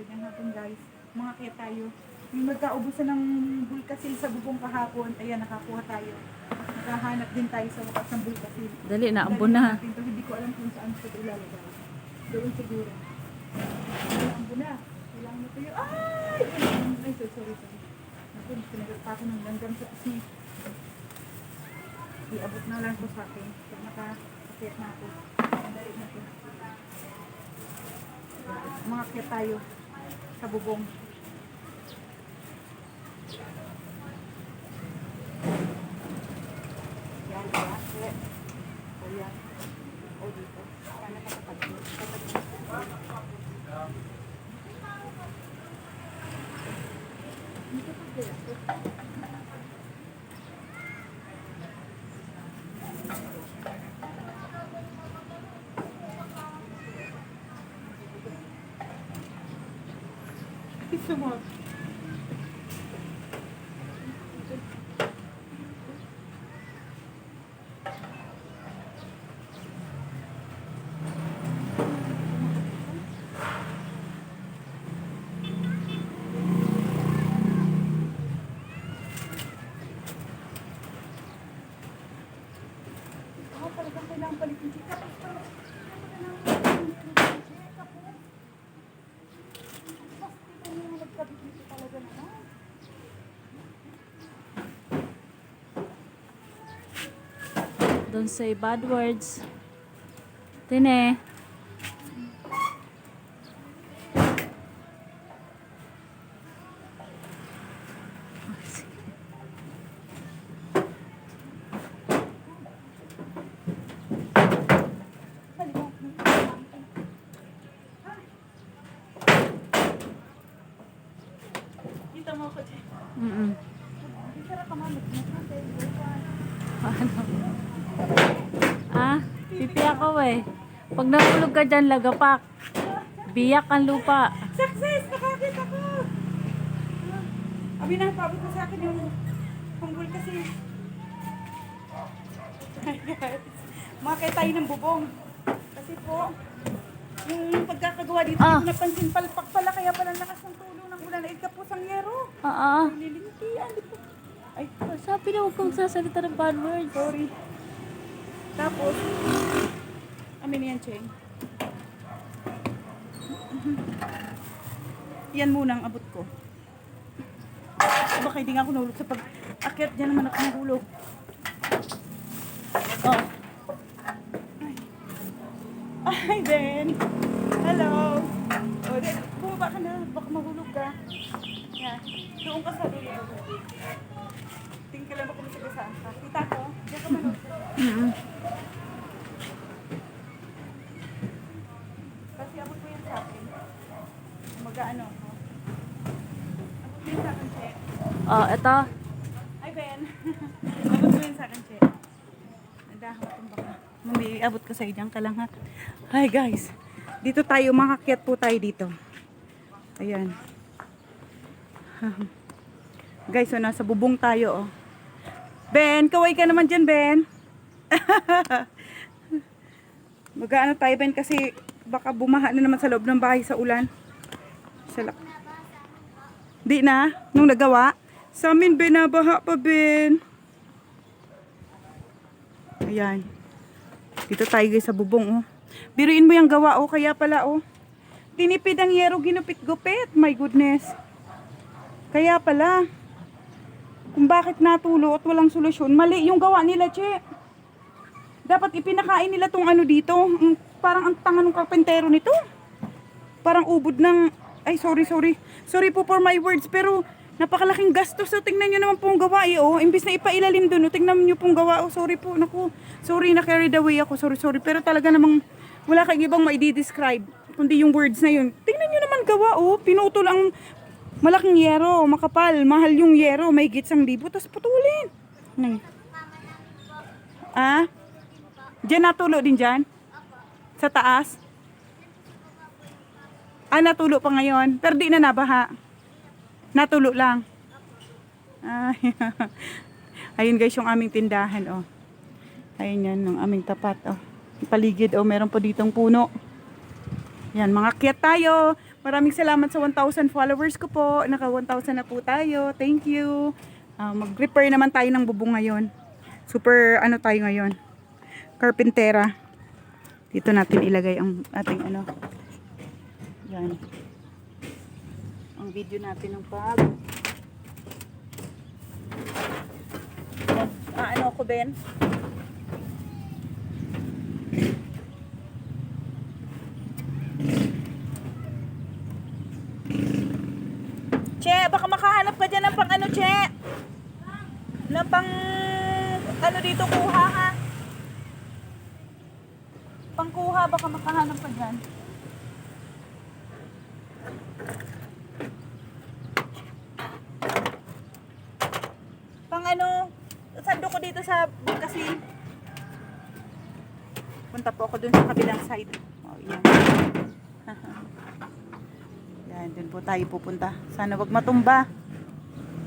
Tignan natin guys. Mga kaya tayo. Yung nagkaubusan ng bulkasil sa bubong kahapon, ayan, nakakuha tayo. Nakahanap din tayo sa wakas ng bulkasil. Dali na, Dali ambon na. natin to. Hindi ko alam kung saan ito ilalagay. Doon siguro. Ay, ambon na. Kailangan mo tayo. Ay! Ay, sorry, sorry. Naku, pinagat pa ako ng langgam sa pisngi. Iabot na lang ko sa akin. Kaya nakakakit na ako. Dali natin. Mga kaya tayo sa bubong. Yan, yan. O yan. O dito. Sana nakatapat. Dito Sumot. Ako Don't say bad words. Tine. Kita mo ako dyan. Mm-mm. Hindi Ah, pipi ako eh. Pag nahulog ka dyan, lagapak. Biyak ang lupa. Success! Nakakita ko! Abi na, paabot mo sa akin yung punggol kasi. Hi guys. Makakaya tayo ng bubong. Kasi po, yung pagkakagawa dito, Ah. ah. napansin palpak pala, kaya pala lakas ng tulo ng ulan. Ay, kapos ang yero. Oo. Nililintian, di po. Ay, Sabi na huwag kong sasalita ng bad words. sorry. Tapos, amin yan, Cheng. Yan muna ang abot ko. Baka hindi nga ako nahulog sa pag-akyat. Diyan naman ako nahulog. Oh. Ay. Ay, Ben. Hello. Oh, bumaba ka na. Baka mahulog ka. Yan. Doon ka sa dulo. Tingin ka lang ba kung masagasaan ka. Kita ko. Diyan ka manood. Mm-mm. Kasi abot mo yan sa akin. Mag-ano ako. Abot mo yan sa akin, Che. Oh, eto. Ay, Ben. abot mo yan sa akin, Che. Nagdahang itong baka. Mami, abot ko sa iyo. Diyan ka lang, ha? Hi, guys. Dito tayo, makakyat po tayo dito. Ayan. guys, so nasa bubong tayo, oh. Ben, kaway ka naman dyan, Ben. Mag-ano tayo, Ben, kasi baka bumaha na naman sa loob ng bahay sa ulan. Sa Di na? Nung nagawa? Sa amin, Ben, pa, Ben. Ayan. Dito tayo guys sa bubong, oh. Biruin mo yung gawa, oh. Kaya pala, oh. Tinipid ang yero, ginupit-gupit. My goodness. Kaya pala. Kung bakit natulo at walang solusyon, mali yung gawa nila, Che. Dapat ipinakain nila tong ano dito. Ang- Parang ang tanga ng karpentero nito. Parang ubod ng... Ay, sorry, sorry. Sorry po for my words, pero napakalaking gastos. So, tingnan nyo naman pong gawa, eh, oh. Imbis na ipailalim dun, oh. Tingnan nyo pong gawa, oh. Sorry po, naku. Sorry na carried away ako. Sorry, sorry. Pero talaga namang wala kang ibang maidi-describe. Kundi yung words na yun. Tingnan nyo naman gawa, oh. Pinutol ang malaking yero, makapal. Mahal yung yero, may gitsang libo. Tapos putulin. Nay. Ah? Diyan natulo din dyan? Sa taas? Ah, natulo pa ngayon. Pero di na nabaha. Natulo lang. Ay. Ayun guys, yung aming tindahan, oh. Ayun yan, ng aming tapat, oh. Paligid, oh, meron pa ditong puno. Yan, mga kiyat tayo. Maraming salamat sa 1,000 followers ko po. Naka 1,000 na po tayo. Thank you. Ah, mag-repair naman tayo ng bubong ngayon. Super ano tayo ngayon. Carpentera. Dito natin ilagay ang ating ano. Yan. Ang video natin ng pag. Ah, ano ako, Ben? Che, baka makahanap ka dyan ng pang ano, Che? Ng pang, ano dito, kuha ha? Pangkuha, baka makahanap ka dyan. Pang ano, sando ko dito sa kasi punta po ako dun sa kabilang side. Oh, yan. yan, dun po tayo pupunta. Sana wag matumba.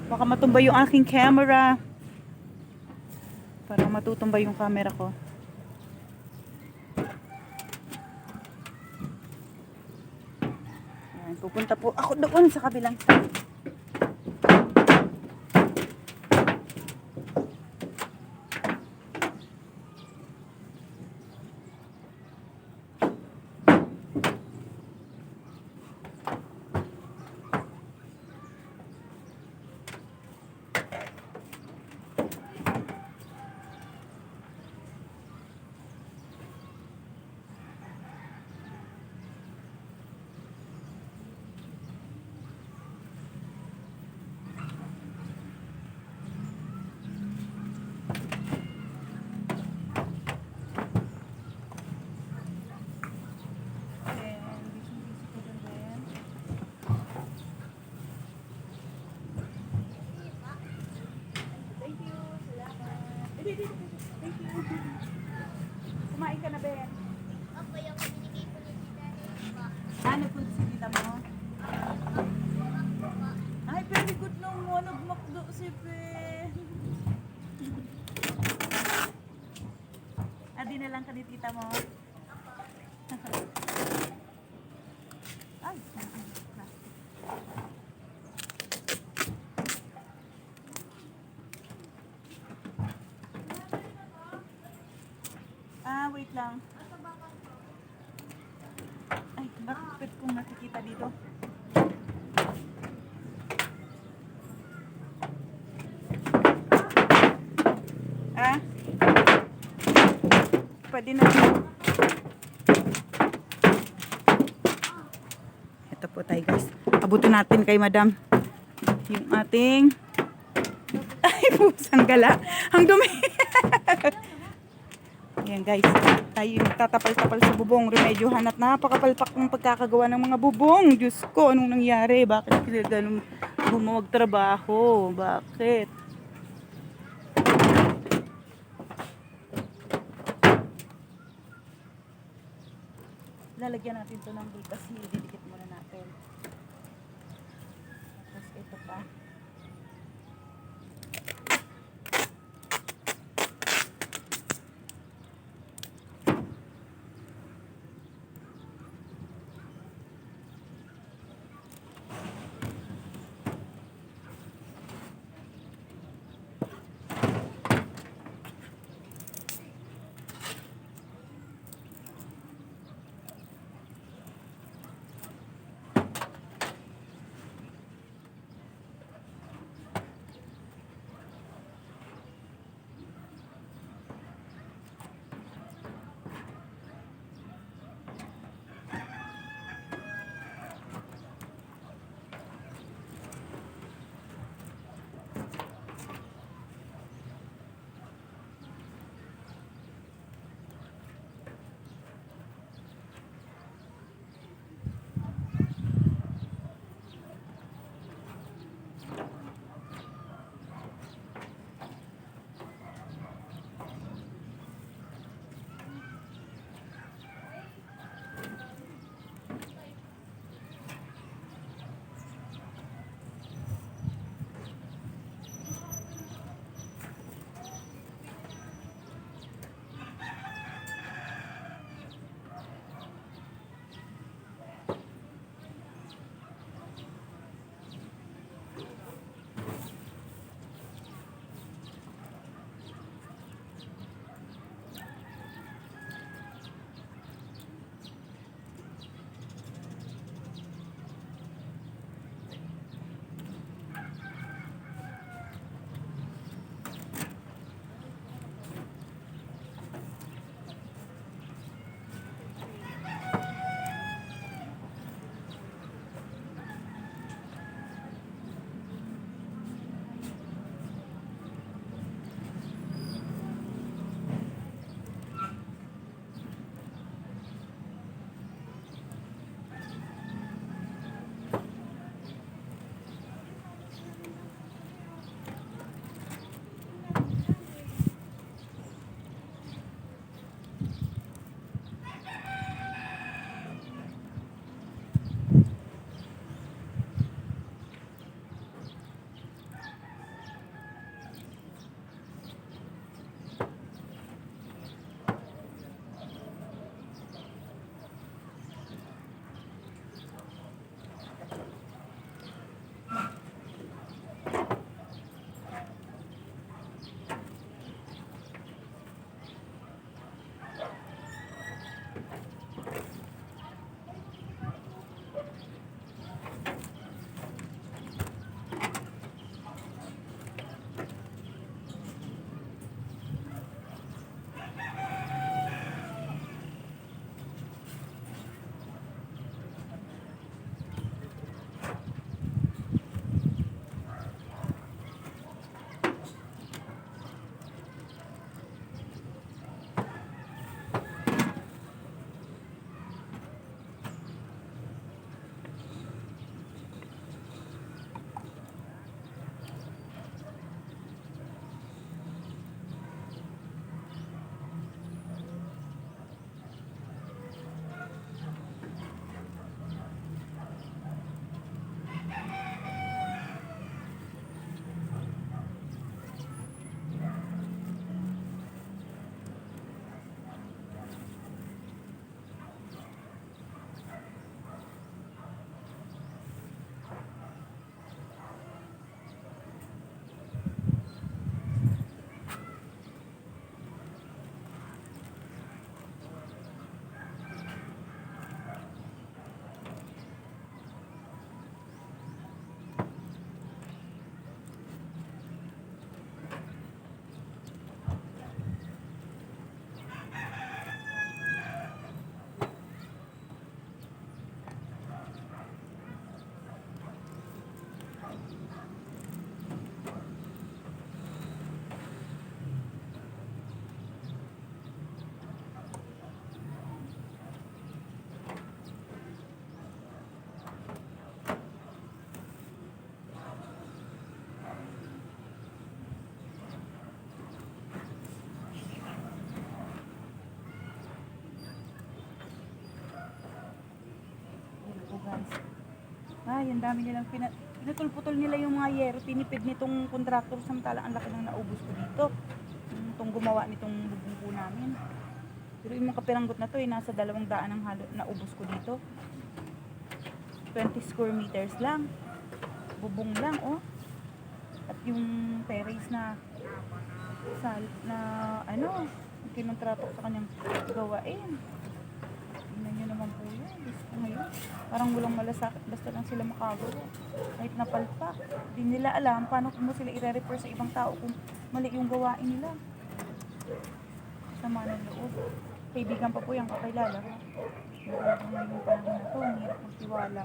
Baka matumba yung aking camera. Parang matutumba yung camera ko. Yan, pupunta po ako doon sa kabilang side. Thank you. Salamat. Dito, dito, dito. Thank you. Kumain ka na, Ben. Opo, yung binigay po ni Tita Reba. Ah, nagpunta si tita mo? Ay, very good no mo. Nagmakdo si Ben. Ah, di na lang ka ni tita mo? Ay, Ah, wait lang. Ay, bakit kung nakikita dito? Ah? Pwede na. Ito po tayo guys. Abutin natin kay madam. Yung ating... Ay, pusang gala. Ang dumi. Ayan guys, tayo yung tatapal-tapal sa bubong. Remedyohan at napakapalpak ng pagkakagawa ng mga bubong. Diyos ko, anong nangyari? Bakit sila ganun bumawag trabaho? Bakit? Lalagyan natin to ng butas. Didikit ang dami nilang pina, pinutol-putol nila yung mga yero, tinipid nitong contractor samantala ang laki ng naubos ko dito. Itong gumawa nitong bubong po namin. Pero yung mga kapiranggot na to, eh, nasa dalawang daan ang halo, naubos ko dito. 20 square meters lang. Bubong lang, oh. At yung terrace na sa na ano, kinontrato sa kanyang gawain. Tingnan nyo naman po yun. Ko ngayon. Parang walang malasakit. Basta lang sila makagawa. Kahit napalpak. Hindi nila alam paano mo sila i-refer sa ibang tao kung mali yung gawain nila. Sama ng loob. Kaibigan pa po yung kakilala. Grabe ngayon panahon na to. Ang hirap magtiwala.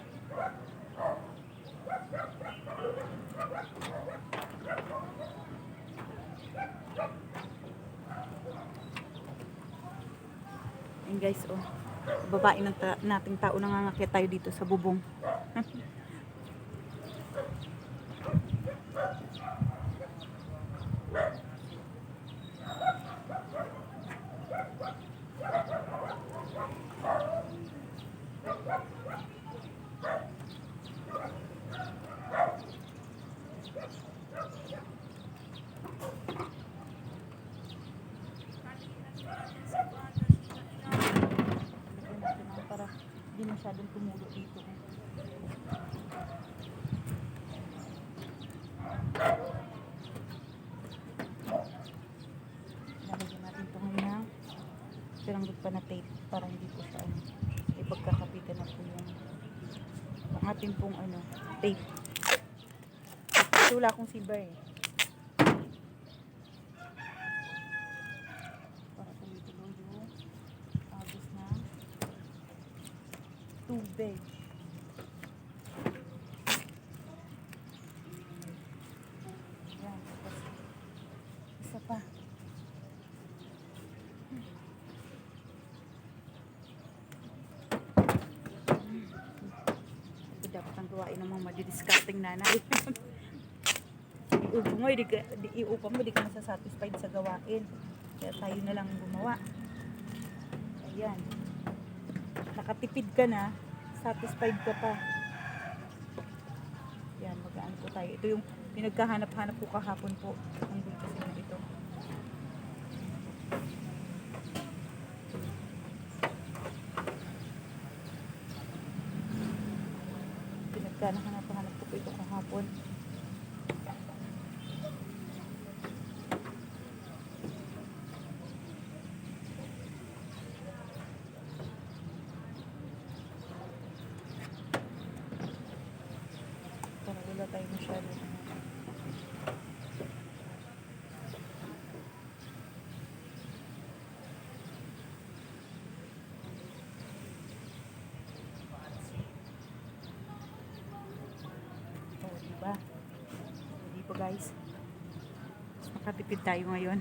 Ayun guys, oh. Babae ng ta- nating tao nangangakyat tayo dito sa bubong. Lagyan natin ang para hindi masyadong tumulo dito. Lalagyan natin ito ngayon ng pinanggot pa na tape para hindi po siya ano, ipagkakapitan na po yung ang ating pong ano, tape. Ito wala akong silver eh. Para tuloy-tuloy yung agos na tubig. Yan, tapos isa pa. Ito dapat ang gawain ng mga madidiscarding nanay. Iupo mo, di, di, iupa mo, di ka masasatisfied sa gawain. Kaya tayo na lang gumawa. Ayan. Nakatipid ka na, satisfied ka pa. Yan, magaan po tayo. Ito yung pinagkahanap-hanap ko kahapon po. Ang dito kasi ito. Pinagkahanap-hanap ko po ito kahapon. Para wala tayo masyado. Oh, diba? Hindi po guys. Mas makatipid tayo ngayon.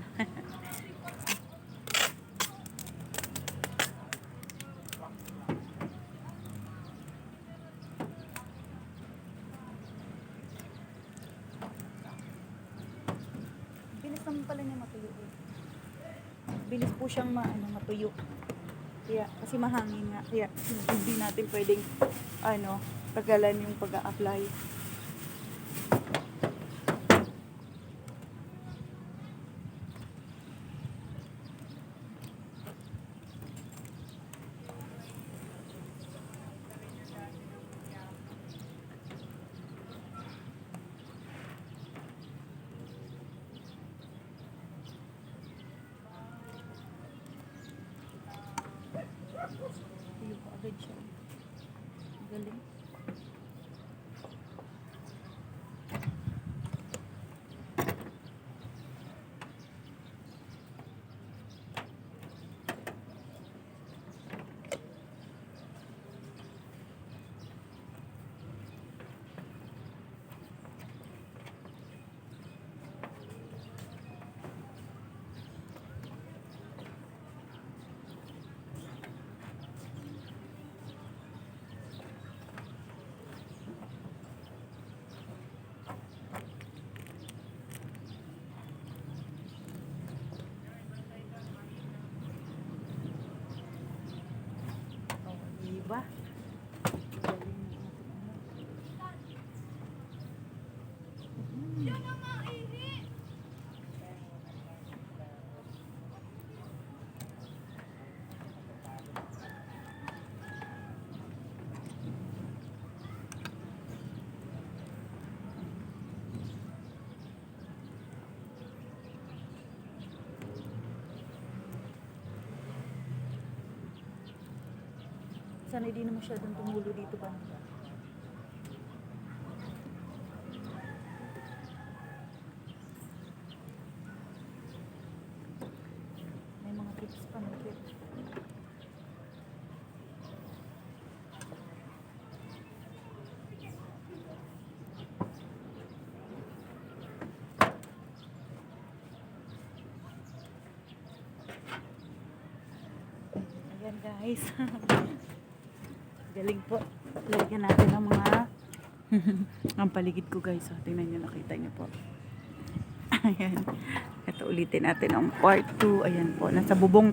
Bilis naman pala niya matuyo eh. Bilis po siyang ma, ano, matuyo. Kaya, kasi mahangin nga. Kaya, hindi natin pwedeng, ano, tagalan yung pag-a-apply. ba? Sana hindi na masyadong tumulo dito ba? May mga tips pa na tips. Ayan guys. Galing po. Lagyan natin ng mga ang paligid ko guys. So, tingnan nyo, nakita nyo po. Ayan. Ito ulitin natin ang part 2. Ayan po. Nasa bubong